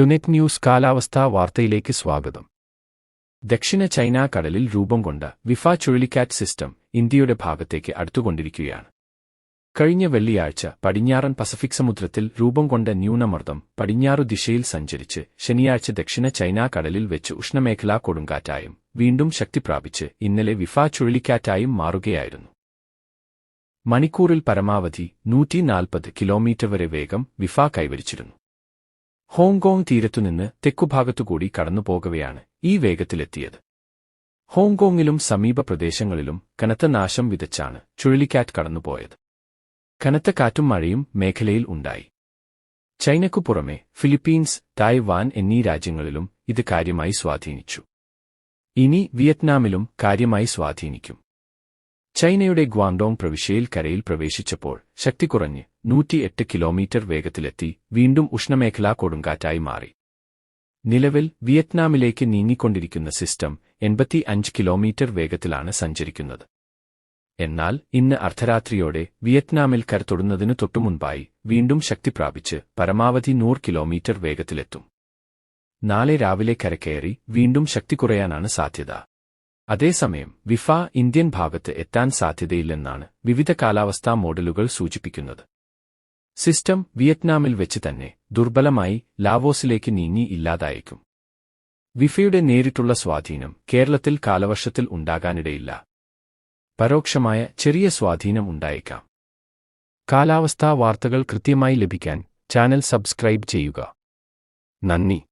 ടുനെറ്റ് news കാലാവസ്ഥാ വാർത്തയിലേക്ക് സ്വാഗതം. ദക്ഷിണ ചൈന കടലിൽ രൂപം കൊണ്ട വിഫ ചുഴലിക്കാറ്റ് സിസ്റ്റം ഇന്ത്യയുടെ ഭാഗത്തേക്ക് അടുത്തുകൊണ്ടിരിക്കുകയാണ്. കഴിഞ്ഞ വെള്ളിയാഴ്ച പടിഞ്ഞാറൻ പസഫിക് സമുദ്രത്തിൽ രൂപം കൊണ്ട ന്യൂനമർദ്ദം പടിഞ്ഞാറു ദിശയിൽ സഞ്ചരിച്ച് ശനിയാഴ്ച ദക്ഷിണ ചൈന കടലിൽ വെച്ച് ഉഷ്ണമേഖലാ കൊടുങ്കാറ്റായും വീണ്ടും ശക്തിപ്രാപിച്ച് ഇന്നലെ വിഫ ചുഴലിക്കാറ്റായും മാറുകയായിരുന്നു. മണിക്കൂറിൽ പരമാവധി നൂറ്റിനാൽപ്പത് കിലോമീറ്റർ വരെ വേഗം വിഫ കൈവരിച്ചിരുന്നു. ഹോങ്കോങ് തീരത്തുനിന്ന് തെക്കുഭാഗത്തുകൂടി കടന്നുപോകവെയാണ് ഈ വേഗത്തിലെത്തിയത്. ഹോങ്കോങ്ങിലും സമീപ പ്രദേശങ്ങളിലും കനത്ത നാശം വിതച്ചാണ് ചുഴലിക്കാറ്റ് കടന്നുപോയത്. കനത്ത കാറ്റും മഴയും മേഖലയിൽ ഉണ്ടായി. ചൈനക്കു പുറമെ ഫിലിപ്പീൻസ് തായ്വാൻ എന്നീ രാജ്യങ്ങളിലും ഇത് കാര്യമായി സ്വാധീനിച്ചു. ഇനി വിയറ്റ്നാമിലും കാര്യമായി സ്വാധീനിക്കും. ചൈനയുടെ ഗ്വാങ്ഡോങ് പ്രവിശ്യയിൽ കരയിൽ പ്രവേശിച്ചപ്പോൾ ശക്തി കുറഞ്ഞ് നൂറ്റിയെട്ട് കിലോമീറ്റർ വേഗത്തിലെത്തി വീണ്ടും ഉഷ്ണമേഖലാ കൊടുങ്കാറ്റായി മാറി. നിലവിൽ വിയറ്റ്നാമിലേക്ക് നീങ്ങിക്കൊണ്ടിരിക്കുന്ന സിസ്റ്റം എൺപത്തി അഞ്ച് കിലോമീറ്റർ വേഗത്തിലാണ് സഞ്ചരിക്കുന്നത്. എന്നാൽ ഇന്ന് അർദ്ധരാത്രിയോടെ വിയറ്റ്നാമിൽ കരത്തൊടുന്നതിനു തൊട്ടുമുൻപായി വീണ്ടും ശക്തി പ്രാപിച്ച് പരമാവധി നൂറ് കിലോമീറ്റർ വേഗത്തിലെത്തും. നാളെ രാവിലെ കരക്കയറി വീണ്ടും ശക്തി കുറയാനാണ് സാധ്യത. അതേസമയം വിഫ ഇന്ത്യൻ ഭാഗത്ത് എത്താൻ സാധ്യതയില്ലെന്നാണ് വിവിധ കാലാവസ്ഥാ മോഡലുകൾ സൂചിപ്പിക്കുന്നത്. സിസ്റ്റം വിയറ്റ്നാമിൽ വെച്ച് തന്നെ ദുർബലമായി ലാവോസിലേക്ക് നീങ്ങി ഇല്ലാതായേക്കും. വിഫയുടെ നേരിട്ടുള്ള സ്വാധീനം കേരളത്തിൽ കാലവർഷത്തിൽ ഉണ്ടാകാനിടയില്ല. പരോക്ഷമായ ചെറിയ സ്വാധീനം ഉണ്ടായേക്കാം. കാലാവസ്ഥാ വാർത്തകൾ കൃത്യമായി ലഭിക്കാൻ ചാനൽ സബ്സ്ക്രൈബ് ചെയ്യുക. നന്ദി.